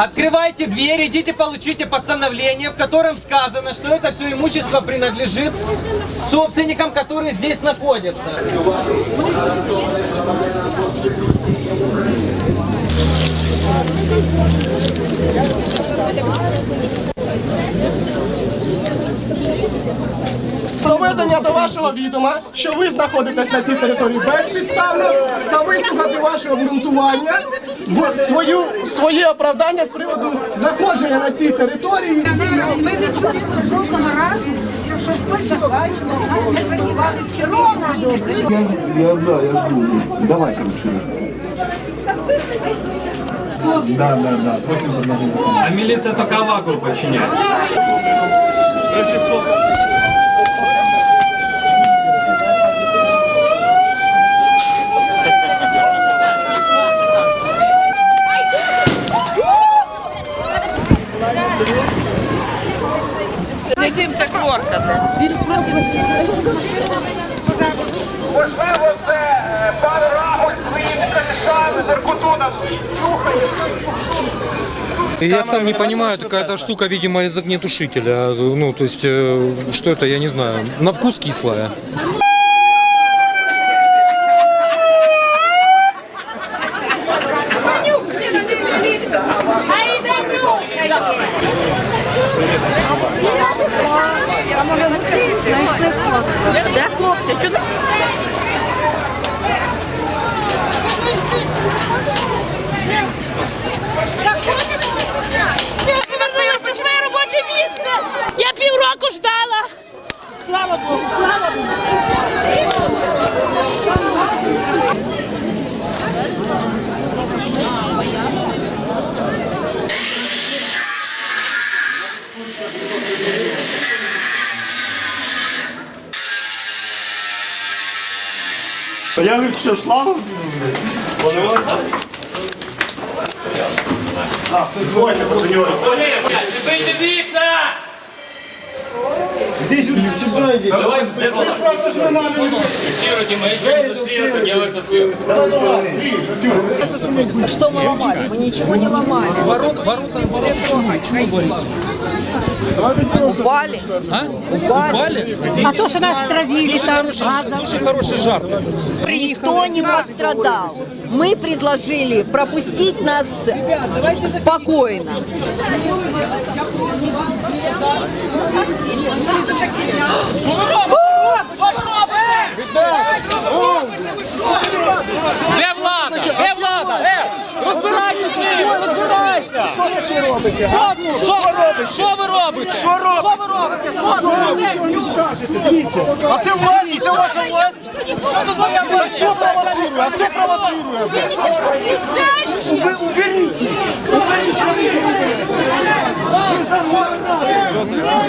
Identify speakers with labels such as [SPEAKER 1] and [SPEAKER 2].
[SPEAKER 1] Открывайте дверь, идите получите постановление, в котором сказано, что это все имущество принадлежит собственникам, которые здесь находятся.
[SPEAKER 2] Доведення до вашого відома, що ви знаходитесь на цій території безпідставно та вислухати ваше обґрунтування в свою своє оправдання з приводу знаходження на цій території.
[SPEAKER 3] Ми не чули жодного разу, що хтось захвачував, нас не працювали вчора.
[SPEAKER 4] Я, я, да, я жду. Давай, короче. Да, да, да.
[SPEAKER 5] А милиция только вакуум подчиняет.
[SPEAKER 6] Можливо, це е, пан Рагуль своїм калішами, наркотунами нюхає.
[SPEAKER 7] Я сам не понимаю, какая-то штука, видимо, из огнетушителя. Ну, то есть, э, что это, я не знаю. На вкус кислая.
[SPEAKER 3] Де хлопці?
[SPEAKER 8] Це моє робоче. Я півроку ждала. Слава Богу, слава Богу.
[SPEAKER 4] А я говорю, что, слава?
[SPEAKER 5] Вийди вікна!
[SPEAKER 4] Иди сюда, сюда иди.
[SPEAKER 5] Давай, де вона? Фиксируйте, мы еще не зашли, это делается своим.
[SPEAKER 9] Что мы ломали? Мы ничего не ломали.
[SPEAKER 7] Ворота, ворота, ворота, почему
[SPEAKER 9] Упали.
[SPEAKER 7] А? Упали?
[SPEAKER 8] А то, що нас травили
[SPEAKER 7] Дуже
[SPEAKER 8] там.
[SPEAKER 7] хороший, дуже хороший жарт.
[SPEAKER 9] Никто не пострадал. Мы предложили пропустить нас спокойно.
[SPEAKER 1] Де робите? Що, що ви робите? Що ви робите? Що робите? Що ви робите? Що ви робите?
[SPEAKER 2] А це власть, це ваша власть. Що це за я власть? Що провоцирує? А хто провоцирує? Ви уберіть їх. Уберіть, що ви зробили. Ви замовляли.